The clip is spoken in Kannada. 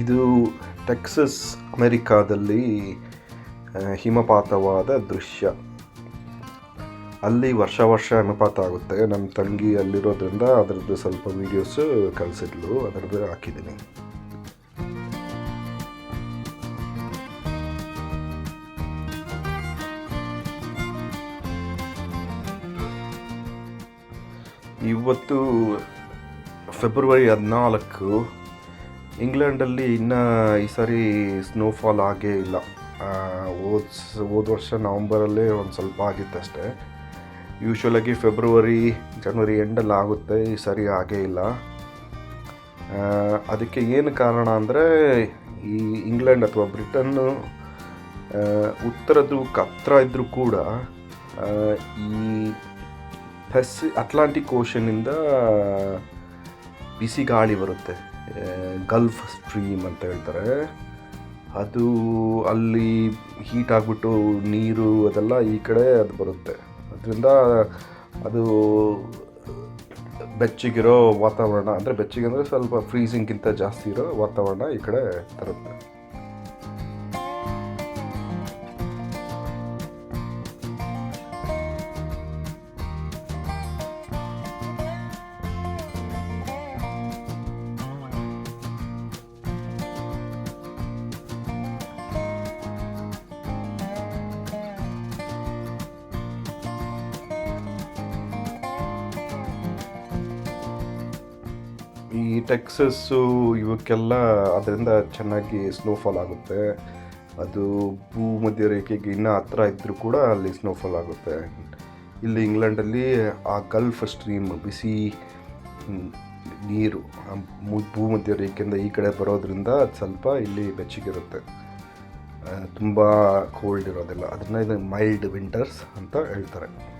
ಇದು ಟೆಕ್ಸಸ್ ಅಮೆರಿಕಾದಲ್ಲಿ ಹಿಮಪಾತವಾದ ದೃಶ್ಯ. ಅಲ್ಲಿ ವರ್ಷ ವರ್ಷ ಹಿಮಪಾತ ಆಗುತ್ತೆ. ನನ್ನ ತಂಗಿ ಅಲ್ಲಿರೋದ್ರಿಂದ ಅದರದ್ದು ಸ್ವಲ್ಪ ವೀಡಿಯೋಸು ಕಲಿಸಿದ್ಲು ಅದರದ್ದು ಹಾಕಿದ್ದೀನಿ. ಇವತ್ತು ಫೆಬ್ರವರಿ ಹದಿನಾಲ್ಕು, ಇಂಗ್ಲೆಂಡಲ್ಲಿ ಇನ್ನೂ ಈ ಸಾರಿ ಸ್ನೋಫಾಲ್ ಆಗೇ ಇಲ್ಲ. ಹೋದ ಹೋದ ವರ್ಷ ನವಂಬರಲ್ಲೇ ಒಂದು ಸ್ವಲ್ಪ ಆಗಿತ್ತಷ್ಟೇ ಯೂಶ್ವಲಾಗಿ ಫೆಬ್ರವರಿ, ಜನವರಿ ಎಂಡಲ್ಲಿ ಆಗುತ್ತೆ, ಈ ಸಾರಿ ಆಗೇ ಇಲ್ಲ. ಅದಕ್ಕೆ ಏನು ಕಾರಣ ಅಂದರೆ, ಈ ಇಂಗ್ಲೆಂಡ್ ಅಥವಾ ಬ್ರಿಟನ್ನು ಉತ್ತರದ್ದು ಹತ್ರ ಇದ್ದರೂ ಕೂಡ ಈ ಪೆಸಿ ಅಟ್ಲಾಂಟಿಕ್ ಓಷನಿಂದ ಬಿಸಿ ಗಾಳಿ ಬರುತ್ತೆ. ಗಲ್ಫ್ ಸ್ಟ್ರೀಮ್ ಅಂತ ಹೇಳ್ತಾರೆ. ಅದು ಅಲ್ಲಿ ಹೀಟ್ ಆಗಿಬಿಟ್ಟು ನೀರು ಅದೆಲ್ಲ ಈ ಕಡೆ ಅದು ಬರುತ್ತೆ. ಅದರಿಂದ ಅದು, ಬೆಚ್ಚಗಿರೋ ವಾತಾವರಣ, ಅಂದರೆ ಬೆಚ್ಚಗೆ ಅಂದರೆ ಸ್ವಲ್ಪ ಫ್ರೀಸಿಂಗ್ಗಿಂತ ಜಾಸ್ತಿ ಇರೋ ವಾತಾವರಣ ಈ ಕಡೆ ತರುತ್ತೆ. ಟೆಕ್ಸಸ್ಸು ಇವಕ್ಕೆಲ್ಲ ಅದರಿಂದ ಚೆನ್ನಾಗಿ ಸ್ನೋಫಾಲ್ ಆಗುತ್ತೆ. ಅದು ಭೂಮಧ್ಯ ರೇಖೆಗೆ ಇನ್ನೂ ಹತ್ರ ಇದ್ದರೂ ಕೂಡ ಅಲ್ಲಿ ಸ್ನೋಫಾಲ್ ಆಗುತ್ತೆ. ಇಲ್ಲಿ ಇಂಗ್ಲೆಂಡಲ್ಲಿ ಆ ಗಲ್ಫ್ ಸ್ಟ್ರೀಮ್, ಬಿಸಿ ನೀರು ಭೂ ಮು- ಭೂಮಧ್ಯ ರೇಖೆಯಿಂದ ಈ ಕಡೆ ಬರೋದ್ರಿಂದ ಅದು ಸ್ವಲ್ಪ ಇಲ್ಲಿ ಬೆಚ್ಚಗಿರುತ್ತೆ. ತುಂಬ ಕೋಲ್ಡ್ ಇರೋದಿಲ್ಲ. ಅದನ್ನ ಮೈಲ್ಡ್ ವಿಂಟರ್ಸ್ ಅಂತ ಹೇಳ್ತಾರೆ.